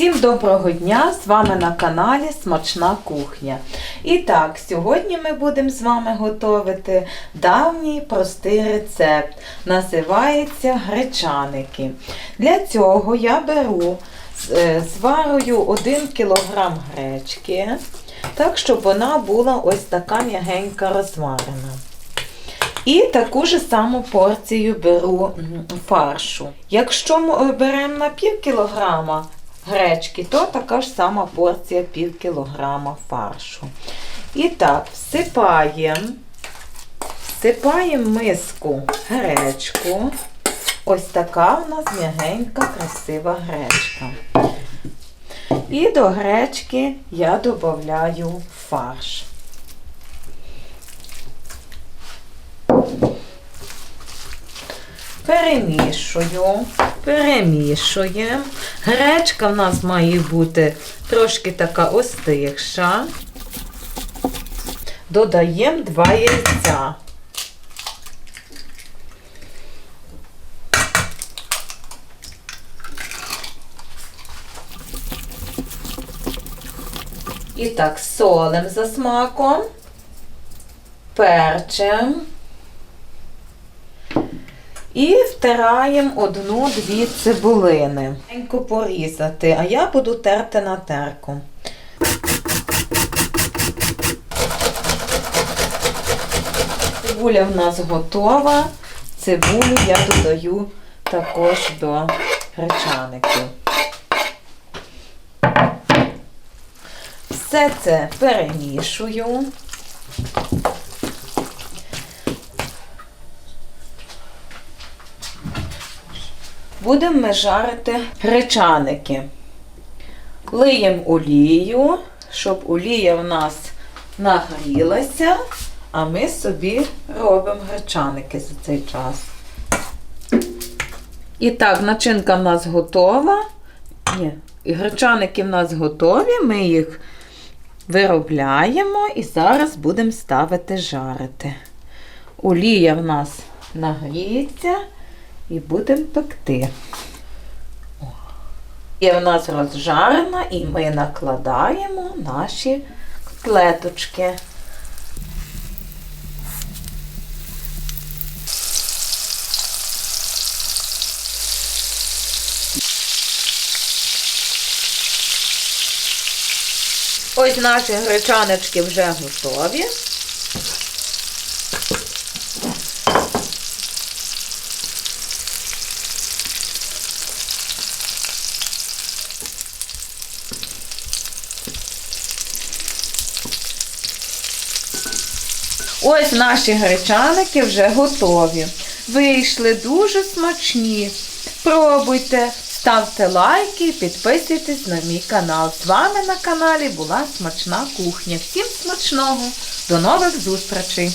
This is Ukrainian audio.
Всім доброго дня! З вами на каналі Смачна кухня. І так, сьогодні ми будемо з вами готувати давній простий рецепт. Називається гречаники. Для цього я беру е, 1 кг гречки, так, щоб вона була ось така м'ягенька розварена. І таку ж саму порцію беру фаршу. Якщо м- беремо на пів кілограма гречки, то така ж сама порція пів кілограма фаршу. І так, всипаємо, всипаємо миску гречку. Ось така у нас м'ягенька, красива гречка. І до гречки я додаю фарш. Перемішую, перемішуємо. Гречка в нас має бути трошки така остигша. Додаємо два яйця. І так, солим за смаком, перчем. І втираємо одну-дві цибулини. Маленько порізати, а я буду терти на терку. Цибуля в нас готова. Цибулю я додаю також до гречаників. Все це перемішую. Будемо ми жарити гречаники. Лиємо олію, щоб олія в нас нагрілася, а ми собі робимо гречаники за цей час. І так, начинка в нас готова. Ні, і гречаники в нас готові, ми їх виробляємо і зараз будемо ставити жарити. Олія в нас нагріється і будемо пекти. Є в нас розжарена, і ми накладаємо наші котлеточки. Ось наші гречаночки вже готові. Ось наші гречаники вже готові. Вийшли дуже смачні. Пробуйте, ставте лайки, підписуйтесь на мій канал. З вами на каналі була Смачна кухня. Всім смачного! До нових зустрічей!